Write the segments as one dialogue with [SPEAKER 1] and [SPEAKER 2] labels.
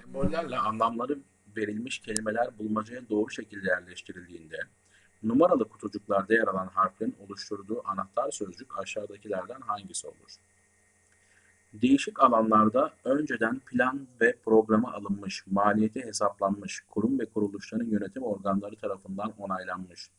[SPEAKER 1] Sembollerle anlamları verilmiş kelimeler bulmacaya doğru şekilde yerleştirildiğinde numaralı kutucuklarda yer alan harflerin oluşturduğu anahtar sözcük aşağıdakilerden hangisi olur? Değişik alanlarda önceden plan ve programa alınmış, maliyeti hesaplanmış, kurum ve kuruluşların yönetim organları tarafından onaylanmış,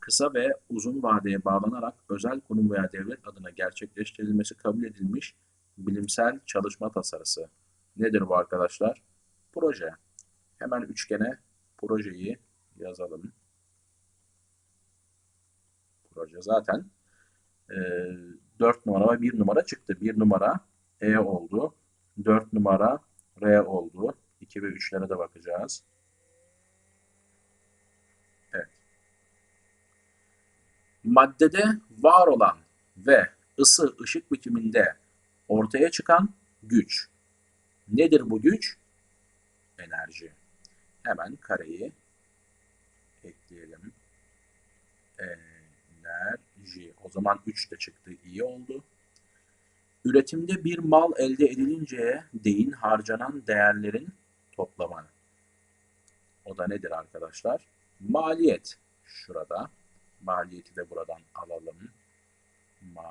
[SPEAKER 1] kısa ve uzun vadeye bağlanarak özel kurum veya devlet adına gerçekleştirilmesi kabul edilmiş bilimsel çalışma tasarısı. Nedir bu arkadaşlar? Proje. Hemen üçgene projeyi yazalım. Proje zaten e, 4 numara ve 1 numara çıktı. 1 numara E oldu. 4 numara R oldu. 2 ve 3'lere de bakacağız. Evet. Maddede var olan ve ısı ışık biçiminde ortaya çıkan güç. Nedir bu güç? Enerji. Hemen kareyi ekleyelim. Enerji. O zaman 3 de çıktı. iyi oldu. Üretimde bir mal elde edilinceye değin harcanan değerlerin toplamı. O da nedir arkadaşlar? Maliyet. Şurada. Maliyeti de buradan alalım. Maliyet.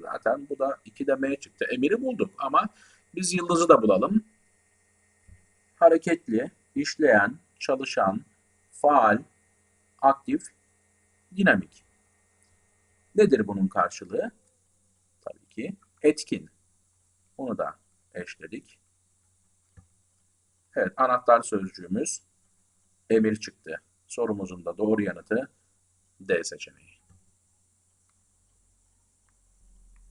[SPEAKER 1] Zaten bu da 2 de M çıktı. Emiri bulduk ama biz yıldızı da bulalım. Hareketli, işleyen, çalışan, faal, aktif, dinamik. Nedir bunun karşılığı? Tabii ki etkin. Onu da eşledik. Evet, anahtar sözcüğümüz emir çıktı. Sorumuzun da doğru yanıtı D seçeneği.